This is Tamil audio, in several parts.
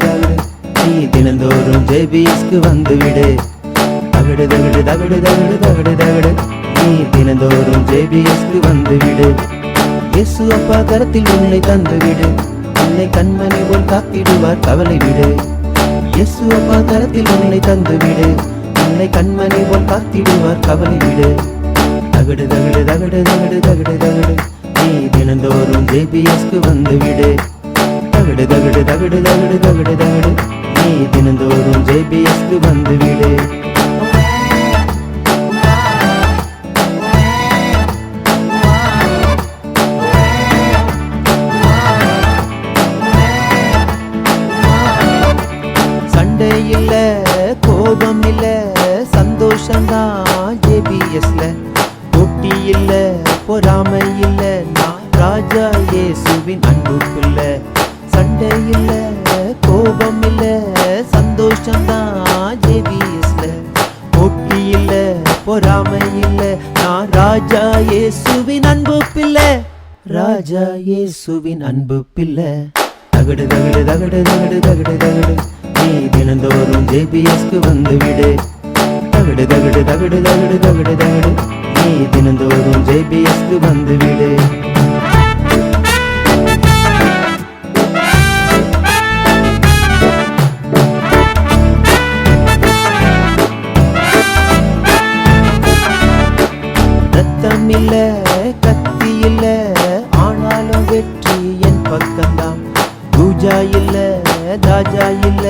தகடு தகடு நீ தினந்தோறும் ஜேபிஎஸ்க்கு வந்து விடு தகடு தகடு தகடு தகடு தகடு தகடு. நீ தினந்தோறும் ஜேபிஎஸ்க்கு வந்து விடு இயேசு அப்பா கரத்தில் உன்னை தந்து விடு உன்னை கண்மணி போல் காத்திடுவார் கவலை விடு. இயேசு அப்பா கரத்தில் உன்னை தந்து விடு உன்னை கண்மணி போல் காத்திடுவார் கவலை விடு. தகடு தகடு தகடு தகடு தகடு தகடு. நீ தினந்தோறும் ஜேபிஎஸ்க்கு வந்து விடு தகடு தகடு தகடு தகடு. தகடு நீ தினந்தோறும் ஜேபிஎஸ்க்கு வந்து விடு. சண்டை இல்ல கோபம் இல்ல சந்தோஷம்தான் ஜேபிஎஸ்ல. போட்டி இல்ல பொறாமை இல்ல நான் ராஜா இயேசுவின் அன்பு பிள்ளை சண்டை இல்ல கோபம் இல்ல சந்தோஷம்தான் ஜேபிஎஸ்ல. போட்டி இல்ல பொறாமை இல்ல நான் ராஜா இயேசுவின் அன்பு பிள்ளை. ராஜா இயேசுவின் அன்பு பிள்ளை. தகடு தகடு தகடு தகடு தகடு தகடு. நீ தினந்தோறும் ஜேபிஎஸ்க்கு வந்து விடு. தகடு தகடு தகடு தகடு தகடு தகடு. நீ தினந்தோறும் ஜேபிஎஸ்க்கு வந்து விடு. இல்ல கத்தி இல்ல ஆனாலும் வெற்றி என் பக்கம்தான். பூஜா இல்ல தாஜா இல்ல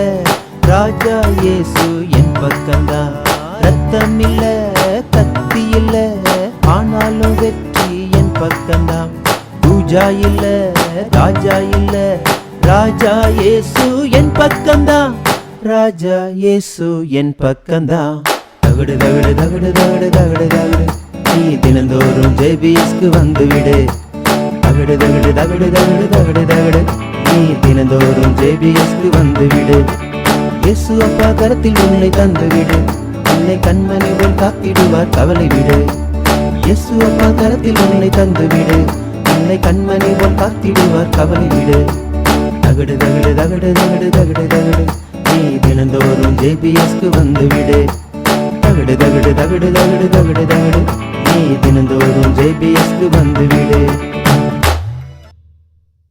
ராஜா இயேசு என் பக்கம்தான். ரத்தம் இல்ல கத்தி இல்ல ஆனாலும் வெற்றி என் பக்கம்தான். பூஜா இல்ல ராஜா இல்ல ராஜா இயேசு என் பக்கம்தான். ராஜா இயேசு என் பக்கம்தான். தகடு தகடு தகடு தகடு தகடு தகடு. நீ தினந்தோறும் ஜேபிஎஸ்க்கு வந்துவிடு தகடு தகடு தகடு தகடு தகடு தகடு நீ தினந்தோறும் ஜேபிஎஸ்க்கு வந்துவிடு இயேசு அப்பா கரத்தில் உன்னை தந்துவிடு உன்னை கண்மணிகள் காத்திடுவார் கவலை விடு இயேசு அப்பா கரத்தில் உன்னை தந்துவிடு உன்னை கண்மணிகள் காத்திடுவார் கவலை விடு தகடு தகடு தகடு தகடு தகடு தகடு நீ தினந்தோறும் ஜேபிஎஸ்க்கு வந்துவிடு தகடு தகடு தகடு தகடு தகடு தகடு தினந்தோறும் ஜேபிஎஸ்க்கு வந்துவிடு